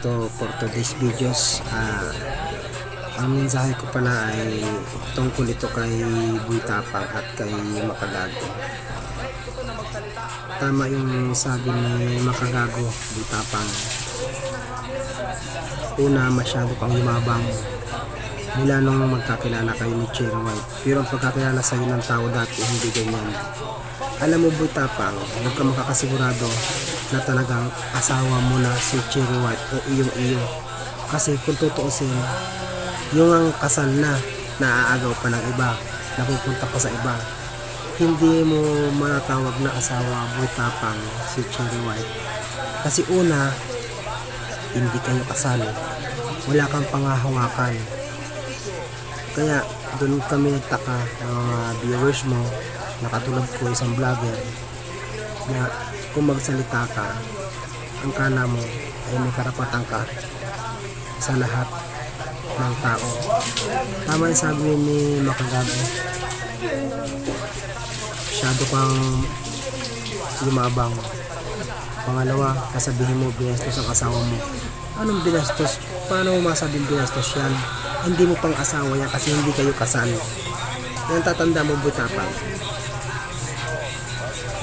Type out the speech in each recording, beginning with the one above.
to for today's videos. Ah, ang mensahe ko pala ay tungkol ito kay Buy Tapang at kay Makagago. Tama yung sabi ni Makagago, Buy Tapang. Una, masyado kang yumabang mula nung magkakilala kayo ni Cherry White. Pero ang pagkakilala sa'yo ng tao dati, hindi ganyan. Alam mo, Buy Tapang, huwag ka makakasigurado na talagang asawa mo na si Cherry White o iyong iyo. Kasi kung tutuusin, yung ang kasal na, naaagaw pa ng iba, napupunta pa sa iba. Hindi mo manatawag na asawa, Buy Tapang, si Cherry White. Kasi una, hindi kayo kasal. Wala kang pangahawakan. Kaya doon kami nagtaka ng mga viewers mo na katulad ko isang vlogger na kung magsalita ka ang kana mo ay may karapatan ka sa lahat ng tao. Tama yung sabi ni Makagago. Masyado kang lumabang. Pangalawa, kasabihin mo binastos ang asawa mo. Anong binastos? Paano mo masabing binastos yan? Hindi mo pang asawa yan kasi hindi kayo kasal. Yan tatanda mo butapang.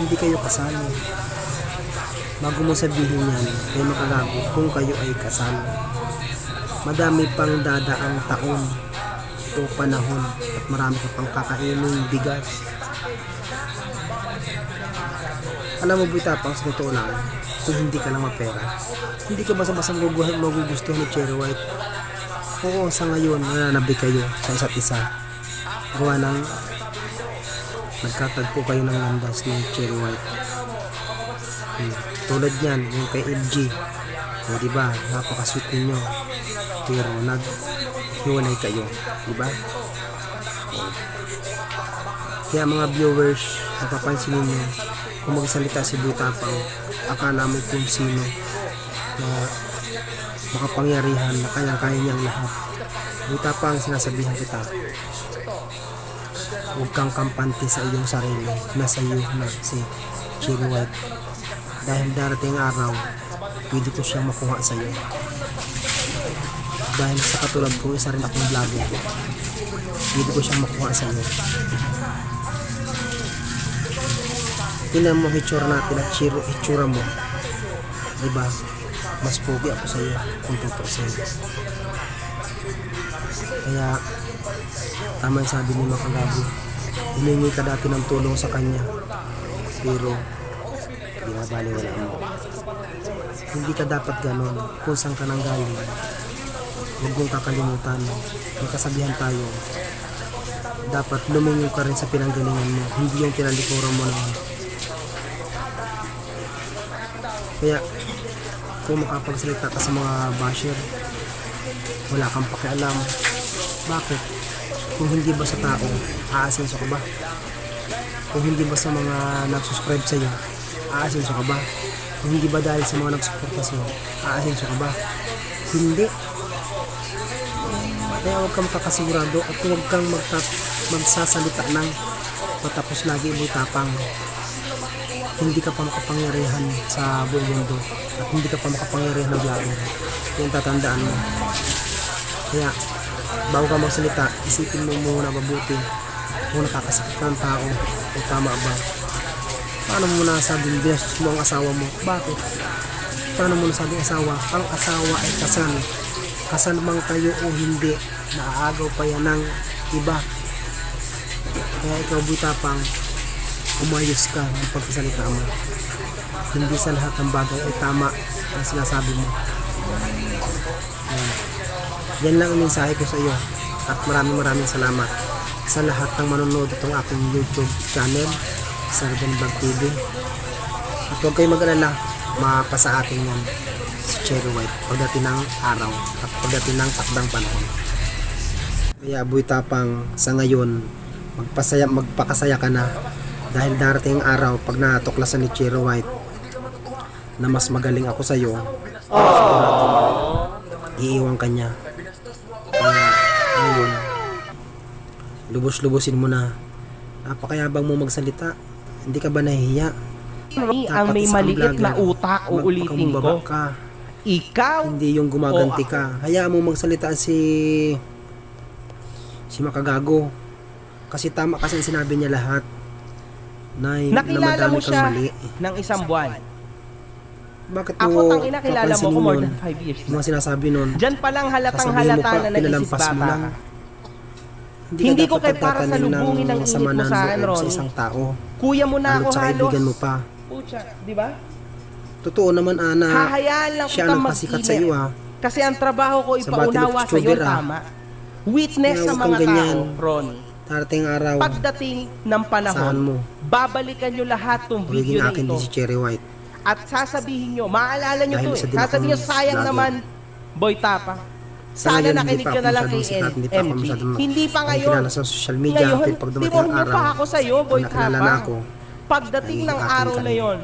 Hindi kayo kasal. Bago mo sabihin yan, kay makagago kung kayo ay kasal. Madami pang dadaang taon o panahon at marami ka pang kakainin bigas. Alam mo, Butapang, sa totoo lang, kung hindi ka lang mapera, hindi ka basta-basta maguguhan, magugustuhan ni Cherry White. Oo, sa ngayon, nananabi kayo sa isa't isa. Gawa ng nagkatagpo kayo ng landas ni Cherry White. Hmm. Tulad niyan, yung kay LG. O, di ba? Napaka-sweet ninyo. Pero naghiwalay kayo. Di ba? Kaya mga viewers, napapansin ninyo, kung magsalita si Butapang, akala mo kung sino na makapangyarihan na kaya-kaya niyang lahat. Butapang, sinasabihan kita, huwag kang kampante sa iyong sarili, nasa iyo na si Cherry White. Dahil darating araw, pwede ko siyang makuha sa iyo. Dahil sa katulad ko, isa rin akong vlogger. Pwede ko siyang makuha sa iyo. Tingnan mo hitsura natin at chiro hitsura mo. Diba? Mas pogi ako sa iyo kung tutusin. Kaya tama yung sabi ni Makagabi. Humingi ka dati ng tulong sa kanya. Pero binabaliwala mo. Hindi ka dapat ganon kung saan ka nang galing. Huwag mong kakalimutan. May kasabihan tayo. Dapat lumingo ka rin sa pinanggalingan mo. Hindi yung tinalikuran mo lang. Kaya, kung makapagsalita ka sa mga basher, wala kang pakialam. Bakit? Kung hindi ba sa tao, aasenso ka ba? Kung hindi ba sa mga nag-subscribe sa iyo, aasenso ka ba? Hindi ba dahil sa mga nag-suporta sa iyo, aasenso ka ba? Hindi. Kaya huwag kang makakasigurado at huwag kang magta- magsasalita ng matapos lagi mo tapang hindi ka pa makapangyarihan sa buong mundo at hindi ka pa makapangyarihan ng vlogger. Yung tatandaan mo. Kaya, bago ka magsalita, isipin mo muna mabuti kung nakakasakit ka ng tao o tama ba. Paano mo nasabing binastos mo ang asawa mo? Bakit? Paano mo nasabing asawa? Ang asawa ay kasal. Kasal mang kayo o hindi, naaagaw pa yan ng iba. Kaya ikaw butapang umayos ka ng pagsasalita mo. Hindi sa lahat ng bagay ay tama ang sinasabi mo. Yan. Yan lang ang mensahe ko sa iyo. At maraming maraming salamat sa lahat ng manonood itong aking YouTube channel, Sardan Vlog TV. At huwag kayo mag-alala, mapasa atin yan si Cherry White pagdating ng araw at pagdating ng takdang panahon. Kaya buhay tapang sa ngayon, magpasaya, magpakasaya ka na dahil darating ang araw pag natuklasan ni Chiro White na mas magaling ako sa iyo iiwan ka niya. Lubos-lubosin mo na. Napakayabang mo magsalita hindi ka ba nahihiya ang may maliit na utak, uulitin ko. ka ikaw Hindi yung gumaganti ka. Hayaan mo magsalita si si Makagago. Kasi tama kasi ang sinabi niya lahat. Na, na nakilala madami mo siya mali. ng isang buwan. Bakit mo Ako tang inakilala mo ko more than 5 years Yung na. mga sinasabi nun. Diyan pa lang halatang halata na nag-isip mo bata lang. ka. Hindi, Hindi ko kay para salubungin ang ng init mo sa akin, loob sa isang tao. Kuya mo na ako Lalo't sa halos. kaibigan mo pa. Pucha, di ba? Totoo naman, Ana. Hahayaan lang siya kitang nagpasikat sa iyo, ah. Kasi ang trabaho ko Sa ipaunawa sa iyo ah. tama. Witness Kaya sa huwag kang mga ganyan. tao, Ronnie. Darating araw, Pagdating ng saan panahon, mo? babalikan nyo lahat ng Magiging video na akin ito. si Cherry White. At sasabihin nyo, maaalala nyo Dahil to isa eh. din Sasabihin nyo, akong sayang vlogger. naman, Boy Tapa. Sa Sana nakinig ka na lang kay sikat, hindi pa ako masyadong Hindi pa ngayon. nakikilala sa social media. Ngayon, pag dumating ang araw, pa ako sa iyo, Boy nakilala na ako, Pagdating ng araw na yon,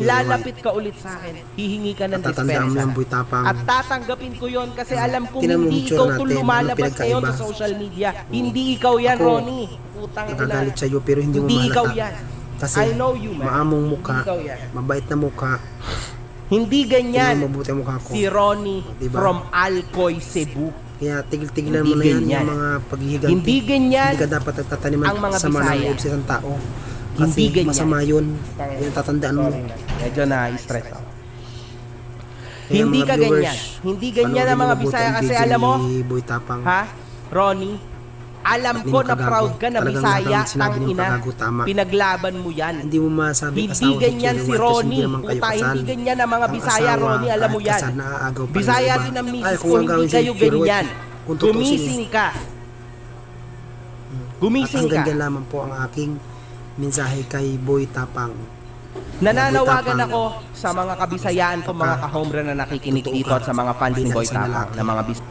lalapit ka ulit sa akin. Hihingi ka ng dispensa. tapang. At tatanggapin ko yon kasi alam kong hindi ikaw to natin, lumalabas ngayon sa social media. Hindi ikaw yan, Ako, Ronnie. Putang ina. Nagagalit sa iyo pero hindi mo Hindi ikaw yan. Kasi I know you, man. maamong mukha, mabait na mukha, Hindi tingnan ganyan mabuti ang mukha ko. si Ronnie Diba? from Alcoy, Cebu. Kaya tigil-tigilan mo na yan, ganyan. yung mga paghihiganti. Hindi ganyan Hindi ka dapat nagtataniman ang mga sa mga Bisaya. loob sa isang tao. Kasi Hindi ganyan. masama yun. Yung tatandaan mo. Medyo na-stress ako. Hindi mga ka viewers, ganyan. Hindi ganyan ang panoorin mga mo mabuti Bisaya ang kasi video alam mo, ni Boy Tapang. ha? Ronnie, alam At ko na proud ka na Bisaya, tang ina. Pinaglaban mo yan. Hindi mo masabi Hindi ganyan si Ronnie. Puta, hindi ganyan ang mga Bisaya, Ronnie. Alam mo yan. Bisaya ng iba. din ang misis ko, hindi kayo ganyan. Gumising ka. At Gumising hanggang ka. dyan lamang po ang aking mensahe kay Boy Tapang. Nananawagan ako sa mga kabisayaan ko, mga ka-home run na nakikinig dito at sa mga fans ni Boy Tapang na mga bis